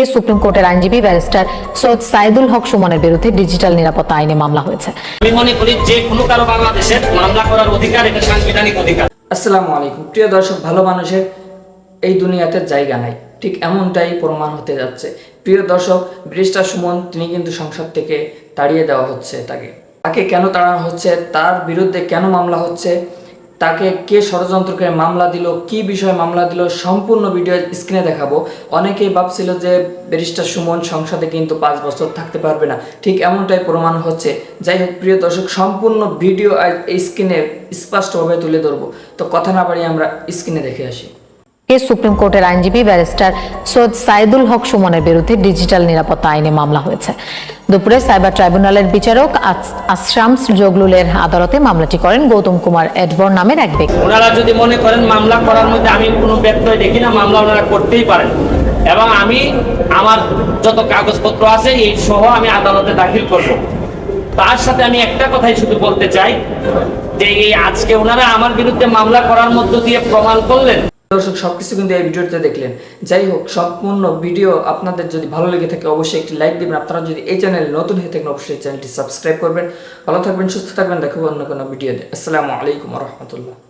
এ supreme কোর্টের আইনজীবী barrister Syed Saidul হক সুমনের বিরুদ্ধে ডিজিটাল নিরাপত্তা আইনে মামলা হয়েছে। আমি মনে করি যে কোনো কারও বাংলাদেশের মামলা করার অধিকার এটা সাংবিধানিক অধিকার। আসসালামু আলাইকুম। প্রিয় দর্শক ভালো মানুষের এই দুনিয়াতে জায়গা নাই। ঠিক এমনটাই প্রমাণ হতে যাচ্ছে। প্রিয় দর্শক ব্রিস্টার সুমন তিনি কিন্তু সংসদ থেকে তাড়িয়ে দেওয়া হচ্ছে তাকে। তাকে কেন তাড়ানো হচ্ছে? তার বিরুদ্ধে কেন মামলা হচ্ছে? তাকে কে ষড়যন্ত্রকে মামলা দিল, কি বিষয়ে মামলা দিল, সম্পূর্ণ ভিডিও স্ক্রিনে দেখাবো। অনেকেই ভাবছিল যে ব্যারিস্টার সুমন সংসদে কিন্তু পাঁচ বছর থাকতে পারবে না। ঠিক এমনটাই প্রমাণ হচ্ছে। যাই হোক, প্রিয় দর্শক, সম্পূর্ণ ভিডিও স্ক্রিনে স্পষ্টভাবে তুলে ধরবো। তো কথা না বাড়িয়ে আমরা স্ক্রিনে দেখে আসি। এ সুপ্রিম কোর্টের আইনজীবী ব্যারিস্টার সৈয়দ সাইদুল হক সুমনের বিরুদ্ধে ডিজিটাল নিরাপত্তা আইনে মামলা হয়েছে। দুপুরে সাইবার ট্রাইব্যুনালের বিচারক আশরামস জগলুলের আদালতে মামলাটি করেন গৌতম কুমার এডবর নামের এক ব্যক্তি। ওনারা যদি মনে করেন মামলা করার মধ্যে আমি কোনো ব্যত্যয় দেখি না, মামলা ওনারা করতেই পারেন। এবং আমি আমার যত কাগজপত্র আছে, এই সহ আমি আদালতে দাখিল করব। তার সাথে আমি একটা কথাই শুধু বলতে চাই, যে এই আজকে ওনারা আমার বিরুদ্ধে মামলা করার মধ্য দিয়ে প্রমাণ করলেন। দর্শক সব কিছু কিন্তু এই ভিডিওতে দেখলেন। যাই হোক, সম্পূর্ণ ভিডিও আপনাদের যদি ভালো লেগে থাকে, অবশ্যই একটি লাইক দেবেন। আপনারা যদি এই চ্যানেলে নতুন হয়ে থাকেন, অবশ্যই চ্যানেলটি সাবস্ক্রাইব করবেন। ভালো থাকবেন, সুস্থ থাকবেন। দেখাবো অন্য কোনো ভিডিওতে। আসসালামু আলাইকুম রহমতুল্লাহ।